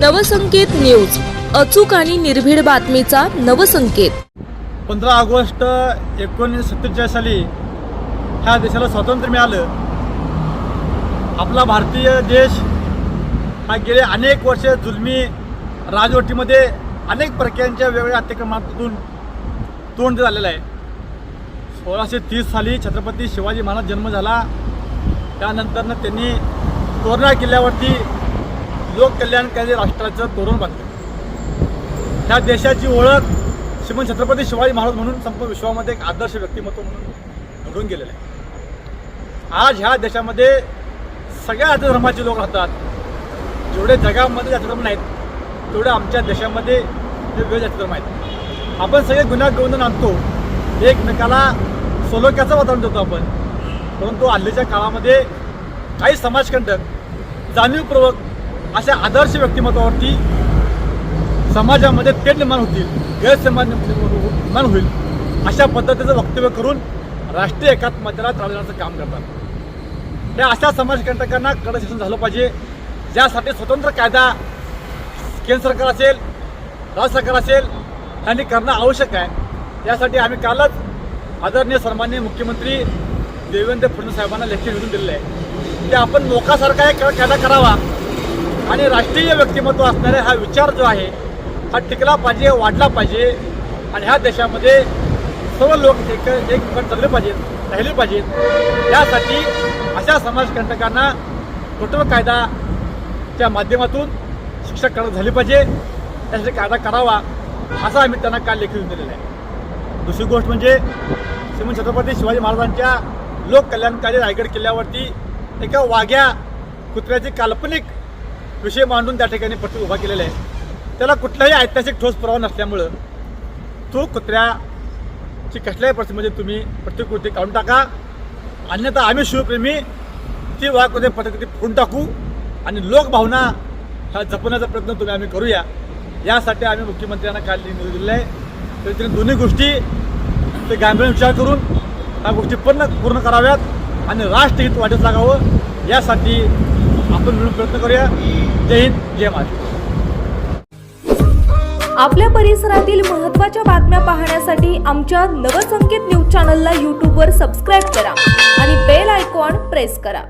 Navsanket news. अचूक आणि निर्भीड बातमीचा नवसंकेत. पंधरा ऑगस्ट एकोणीसशे सत्तेचाळीस साली ह्या देशाला स्वातंत्र्य मिळालं. आपला भारतीय देश हा गेले अनेक वर्ष जुलमी राजवटीमध्ये अनेक प्रकारच्या वेगवेगळ्या अत्याक्रमातून तोंड झालेलं आहे. सोळाशे तीस साली छत्रपती शिवाजी महाराज जन्म झाला. त्यानंतरनं त्यांनी तोरणा किल्ल्यावरती लोककल्याणकारी राष्ट्राचं तोरण बांधलं. ह्या देशाची ओळख श्रीमंत छत्रपती शिवाजी महाराज म्हणून संपूर्ण विश्वामध्ये एक आदर्श व्यक्तिमत्व म्हणून घडून गेलेलं आहे. आज ह्या देशामध्ये सगळ्या अर्थ धर्माचे लोक राहतात. जेवढे जगामध्ये जाती धर्म नाहीत तेवढे आमच्या देशामध्ये ते वेळ धर्म आहेत. आपण सगळे गुन्हा गोंधळ आणतो. एकमेकाला सोलोक्याचं वातावरण देतो आपण. परंतु हल्लीच्या काळामध्ये काही समाजकंटक जाणीवपूर्वक अशा आदर्श व्यक्तिमत्वावरती समाजामध्ये तेढ निर्माण होतील गैरसमाज निर्माण होईल अशा पद्धतीचं वक्तव्य करून राष्ट्रीय एकात्मतेला चालवण्याचं काम करतात. त्या अशा समाजकंटकांना कडक शिक्षण झालं पाहिजे ज्यासाठी स्वतंत्र कायदा केंद्र सरकार असेल राज्य सरकार असेल यांनी करणं आवश्यक आहे. यासाठी आम्ही कालच आदरणीय सन्मान्य मुख्यमंत्री देवेंद्र फडणवीस साहेबांना लेखी लिहून दिलेलं आहे. ते आपण मोकासारखा एक कायदा करावा. आणि राष्ट्रीय व्यक्तिमत्व असणारा हा विचार जो आहे हा टिकला पाहिजे वाढला पाहिजे. आणि ह्या देशामध्ये सर्व लोक एक एक जगले पाहिजेत राहिले पाहिजेत. यासाठी अशा समाजकंटकांना कुटुंब कायदाच्या माध्यमातून शिक्षा कडक झाली पाहिजे. त्यासाठी कायदा करावा असा आम्ही त्यांना काल लेखी देऊन दिलेला आहे. दुसरी गोष्ट म्हणजे श्रीमंत छत्रपती शिवाजी महाराजांच्या लोककल्याणकारी रायगड किल्ल्यावरती एका वाघ्या कुत्र्याची काल्पनिक विषय मांडून त्या ठिकाणी पट्टी उभा केलेला आहे. त्याला कुठलाही ऐतिहासिक ठोस पुरावा नसल्यामुळं तो कुत्र्याची कसल्याही परिस्थितीमध्ये तुम्ही प्रतिकृती काढून टाका. अन्यथा आम्ही शिवप्रेमी ती वाघ कुत्र्या प्रतिकृती फोडून टाकू आणि लोकभावना हा जपण्याचा प्रयत्न तुम्ही आम्ही करूया. यासाठी आम्ही मुख्यमंत्र्यांना काल निधी दिलेलं आहे. तर त्यांनी दोन्ही गोष्टी ते गांभीर्याने विचार करून ह्या गोष्टी पूर्ण पूर्ण कराव्यात आणि राष्ट्रहित वाढत लागावं. यासाठी आपण मिळून प्रयत्न करूया. जय हिंद जय महाराष्ट्र. आपल्या परिसरातील महत्त्वाच्या बातम्या पाहण्यासाठी आमच्या नवसंकेत न्यूज चॅनलला यूट्यूबवर सबस्क्राईब करा आणि बेल आयकॉन प्रेस करा.